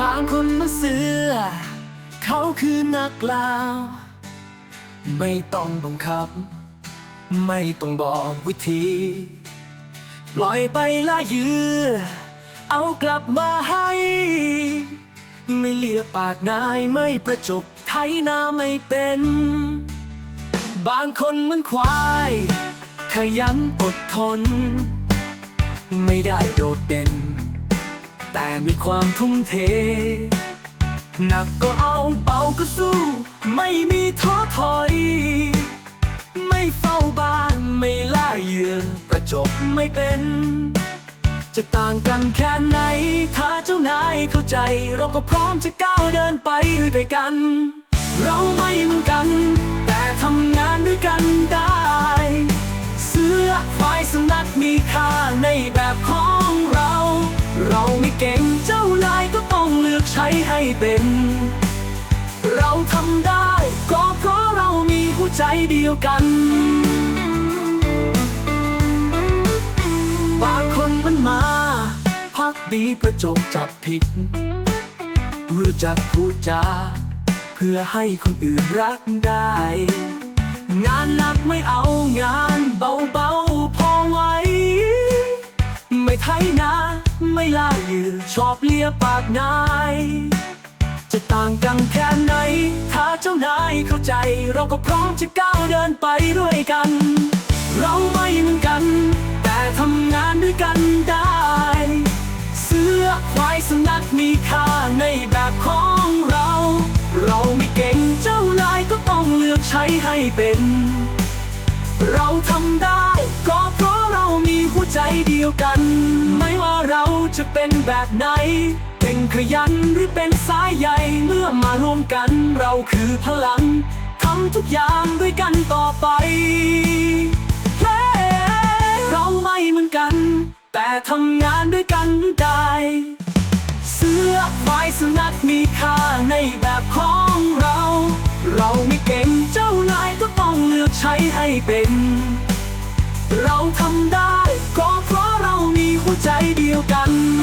บางคนมันเสือ เขาคือนักล่าไม่ต้องบังคับ ไม่ต้องบอกวิธี ปล่อยไปละยือ เอากลับมาให้ ไม่เลียปากนายไม่ประจบไถนาไม่เป็น บางคนเหมันควาย ขยันอดทน ไม่ได้โดดเด่น แต่มีความทุ่มเท หนักก็เอาเบาก็สู้ ไม่มีท้อถอย ไม่เฝ้าบ้านไม่ล่าเหยื่อประจบไม่เป็น จะต่างกันแค่ไหน ถ้าเจ้านายเข้าใจ เราก็พร้อมจะก้าวเดินไปด้วยกัน เราไม่เหมือนกัน แต่ทำงานด้วยกันได้ เสื้อควายสนักมีค่าในแบบของเรา เราไม่เก่งเจ้านายก็ต้องเลือกใช้ให้เป็น เราทำได้ก็เพราะเรามีหัวใจเดียวกัน บางคนมันมา พักดีประจบจับผิดรู้จักพูดจาเพื่อให้คนอื่นรักได้ งานหนักไม่เอางานเบาๆพอไหวไม่ไทยนา ไม่ล่าเหยือชอบเลียปากนาย จะต่างกันแค่ไหน ถ้าเจ้านายเข้าใจ เราก็พร้อมจะก้าวเดินไปด้วยกัน เราไม่เหมือนกัน แต่ทำงานด้วยกันได้ เสื้อควายสนักมีค่าในแบบของเรา เราไม่เก่งเจ้านายก็ต้องเลือกใช้ให้เป็น เดียวกัน ไม่ว่าเราจะเป็นแบบไหน เป็นขยันหรือเป็นสายใหญ่เมื่อมารวมกันเราคือพลังทำทุกอย่างด้วยกันต่อไปเฮ้เราไม่เหมือนกัน แต่ทำงานด้วยกันได้ เสื้อควายสุนัขมีค่าในแบบของเรา เราไม่เก่งเจ้านายก็ต้องเลือกใช้ให้เป็น เราทำได้ ก็เพราะเรามีหัวใจเดียวกัน